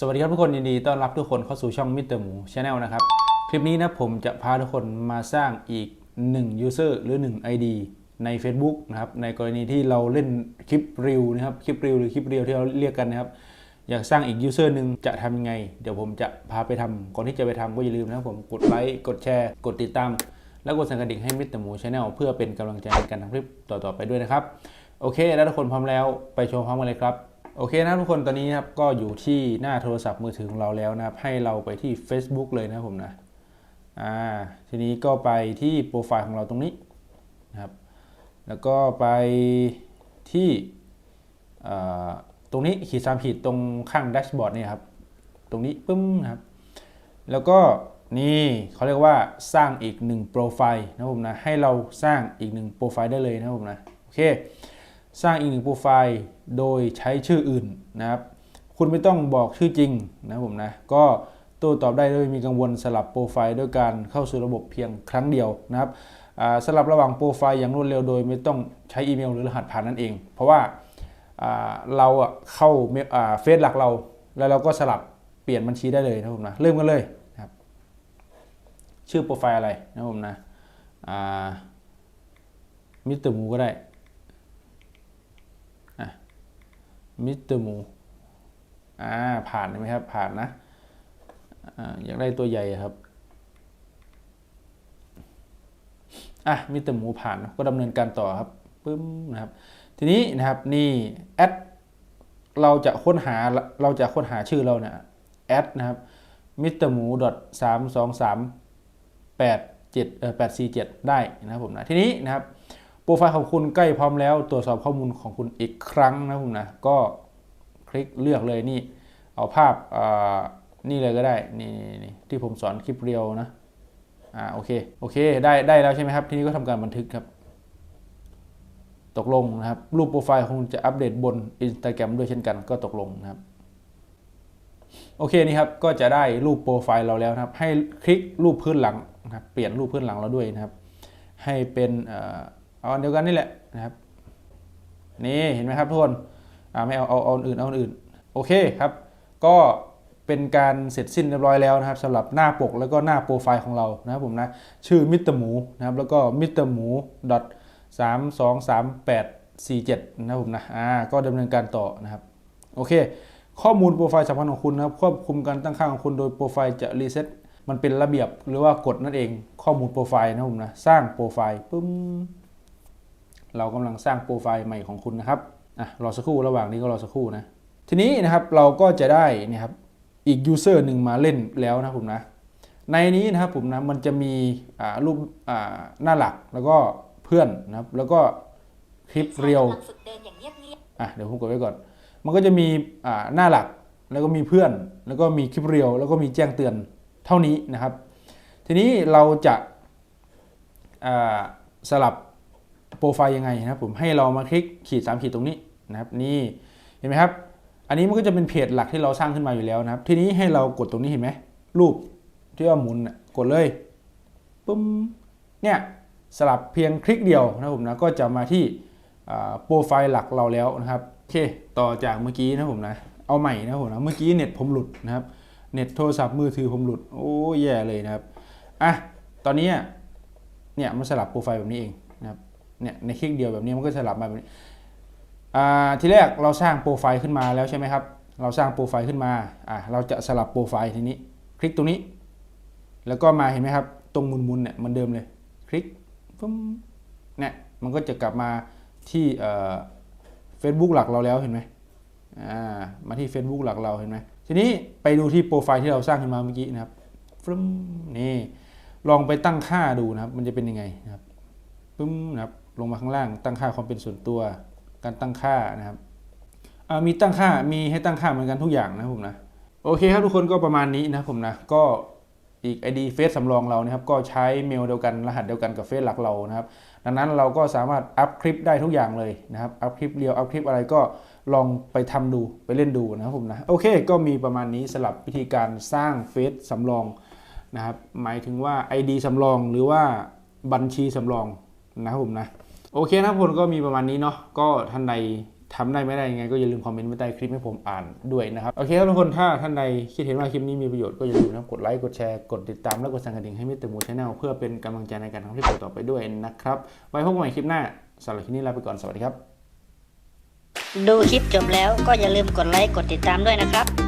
สวัสดีครับทุกคนยินดีต้อนรับทุกคนเข้าสู่ช่องมิเตอร์หมูชาแนลนะครับ คลิปนี้นะผมจะพาทุกคนมาสร้างอีก 1 user หรือ 1 ID ใน Facebook นะครับในกรณีที่เราเล่นคลิปรีวนะครับคลิปรีวหรือคลิปเรียวที่เราเรียกกันนะครับ อยากสร้างอีก user หนึ่งจะทำยังไง เดี๋ยวผมจะพาไปทำก่อนที่จะไปทำก็อย่าลืมนะครับผมกดไลค์กดแชร์กดติดตาม แล้วกดสั่นกระดิ่งให้มิเตอร์หมูชาแนลเพื่อเป็นกำลังใจในการทำคลิปต่อๆไปด้วยนะครับโอเค แล้วทุกคนพร้อมแล้วไปชมพร้อมกันเลยครับ โอเคนะทุกคนตอนนี้ครับก็อยู่ที่หน้าโทรศัพท์มือถือของเราแล้วนะครับ ให้เราไปที่ Facebook เลยนะผมนะอ่าทีนี้ก็ไปที่โปรไฟล์ของเราตรงนี้นะครับ แล้วก็ไปที่ตรงนี้ขีดสามขีดตรงข้างแดชบอร์ดเนี่ยครับ ตรงนี้ปึ้มนะครับ แล้วก็นี่เขาเรียกว่าสร้างอีกหนึ่งโปรไฟล์นะครับผมนะ ให้เราสร้างอีกหนึ่งโปรไฟล์ได้เลยนะครับผมนะ โอเค สร้างอีกหนึ่งโปรไฟล์โดยใช้ชื่ออื่นนะครับ คุณไม่ต้องบอกชื่อจริงนะผมนะ ก็โต้ตอบได้โดยมีกังวลสลับโปรไฟล์ด้วยการเข้าสู่ระบบเพียงครั้งเดียวนะครับสลับระหว่างโปรไฟล์อย่างรวดเร็วโดยไม่ต้องใช้อีเมลหรือรหัสผ่านนั่นเอง เพราะว่าเราเข้าเฟซหลักเรา แล้วเราก็สลับเปลี่ยนบัญชีได้เลยนะผมนะเริ่มกันเลยนะครับ ชื่อโปรไฟล์อะไรนะผมนะมิสเตอร์มูก็ได้ มิสเตอร์หมูอ่าผ่านไหมครับ ผ่านนะอ่าอยากได้ตัวใหญ่ครับอะมิสเตอร์หมูผ่านนะก็ดำเนินการต่อครับปึ้มนะครับ ทีนี้นะครับนี่แอดเราจะค้นหาเราจะค้นหาชื่อเราเนี่ยแอดนะครับมิสเตอร์หมูดอทสามสองสามแปดเจ็ดเออแปดสี่เจ็ดได้นะครับผมนะทีนี้นะครับ ปรไฟล์ของคุณใกล้พร้อมแล้ว ตรวจสอบข้อมูลของคุณอีกครั้งนะผมนะก็คลิกเลือกเลยนี่เอาภาพนี่เลยก็ได้นี่นี่นี่ที่ผมสอนคลิปเรียวนะอ่าโอเคโอเคได้ได้แล้วใช่ไหมครับ ทีนี้ก็ทำการบันทึกครับ ตกลงนะครับ รูปโปรไฟล์คงจะอัปเดตบน Instagram ด้วยเช่นกันก็ตกลงนะครับโอเคนี่ครับก็จะได้รูปโปรไฟล์เราแล้วนะครับ ให้คลิกรูปพื้นหลังนะครับเปลี่ยนรูปพื้นหลังเราด้วยนะครับ ให้เป็นเอ่อ เอาอันเดียวกันนี่แหละนะครับ นี่เห็นไหมครับทุกคนอ่าไม่เอาเอาเอาอื่นเอาอื่น โอเคครับ ก็เป็นการเสร็จสิ้นเรียบร้อยแล้วนะครับสำหรับหน้าปกแล้วก็หน้าโปรไฟล์ของเรานะครับผมนะชื่อมิสเตอร์หมูนะครับแล้วก็มิสเตอร์หมูดอทสามสองสามแปดสี่เจ็ดนะครับผมนะอ่าก็ดำเนินการต่อนะครับ โอเค ข้อมูลโปรไฟล์สำคัญของคุณนะครับควบคุมการตั้งค่าของคุณโดยโปรไฟล์จะรีเซ็ตมันเป็นระเบียบหรือว่ากฎนั่นเองข้อมูลโปรไฟล์นะครับผมนะสร้างโปรไฟล์ปึ้ม เรากำลังสร้างโปรไฟล์ใหม่ของคุณนะครับอะรอสักครู่ระหว่างนี้ก็รอสักครู่นะทีนี้นะครับเราก็จะได้นะครับอีกยูเซอร์หนึ่งมาเล่นแล้วนะผมนะในนี้นะครับผมนะมันจะมีอ่ารูปอ่าหน้าหลักแล้วก็เพื่อนนะครับแล้วก็คลิปเรียวกำลังฝึกเดินอย่างเงียบอะเดี๋ยวผมกดไว้ก่อน มันก็จะมีอ่าหน้าหลักแล้วก็มีเพื่อน แล้วก็มีคลิปเรียวแล้วก็มีแจ้งเตือนเท่านี้นะครับ ทีนี้เราจะอ่าสลับ โปรไฟล์ยังไงนะครับผมให้เรามาคลิกขีด 3 ขีดตรงนี้นะครับนี่เห็นไหมครับ อันนี้มันก็จะเป็นเพจหลักที่เราสร้างขึ้นมาอยู่แล้วนะครับ ทีนี้ให้เรากดตรงนี้เห็นไหมรูปที่ว่าหมุนกดเลยปุ๊มเนี่ยสลับเพียงคลิกเดียวนะครับผมนะก็จะมาที่โปรไฟล์หลักเราแล้วนะครับโอเคต่อจากเมื่อกี้นะผมนะเอาใหม่นะผมนะเมื่อกี้เน็ตผมหลุดนะครับเน็ตโทรศัพท์มือถือผมหลุดโอ้แย่เลยนะครับอะตอนนี้เนี่ยมันสลับโปรไฟล์แบบนี้เองนะครับ เนี่ยในคลิกเดียวแบบนี้มันก็สลับมาแบบนี้อ่าทีแรกเราสร้างโปรไฟล์ขึ้นมาแล้วใช่ไหมครับ เราสร้างโปรไฟล์ขึ้นมาอ่าเราจะสลับโปรไฟล์ทีนี้ คลิกตรงนี้ แล้วก็มาเห็นไหมครับ ตรงมุนๆเนี่ยมันเดิมเลย คลิกปุ๊บเนี่ยมันก็จะกลับมาที่เอ่อ Facebook หลักเราแล้วเห็นไหมอ่ามาที่ Facebook หลักเราเห็นไหมทีนี้ไปดูที่โปรไฟล์ที่เราสร้างขึ้นมาเมื่อกี้นะครับฟึ่มนี่ลองไปตั้งค่าดูนะครับ มันจะเป็นยังไงนะครับปึ้มนะครับ ลงมาข้างล่างตั้งค่าความเป็นส่วนตัว การตั้งค่านะครับมีตั้งค่ามีให้ตั้งค่าเหมือนกันทุกอย่างนะครับผมนะโอเคครับทุกคนก็ประมาณนี้นะครับผมนะก็อีก ID เฟซสำรองเรานะครับก็ใช้เมลเดียวกันรหัสเดียวกันกับเฟซหลักเรานะครับดังนั้นเราก็สามารถอัพคลิปได้ทุกอย่างเลยนะครับอัพคลิปเรียวอัพคลิปอะไรก็ลองไปทำดูไปเล่นดูนะครับผมนะโอเค ก็มีประมาณนี้สำหรับวิธีการสร้างเฟซสำรองนะครับหมายถึงว่า ID สำรองหรือว่าบัญชีสำรองนะครับผมนะ โอเคนะครับผมก็มีประมาณนี้เนาะก็ท่านใดทำได้ไม่ได้ยังไงก็อย่าลืมคอมเมนต์ไว้ใต้คลิปให้ผมอ่านด้วยนะครับ โอเคครับทุกคนถ้าท่านใดคิดเห็นว่าคลิปนี้มีประโยชน์ก็อย่าลืมนะกดไลค์กดแชร์กดติดตามและกดสั่นกระดิ่งให้มิสเตอร์มูชแนลเพื่อเป็นกำลังใจในการทำคลิปต่อไปด้วยนะครับ ไว้พบกันใหม่คลิปหน้าสำหรับคลิปนี้ลาไปก่อนสวัสดีครับ ดูคลิปจบแล้วก็อย่าลืมกดไลค์กดติดตามด้วยนะครับ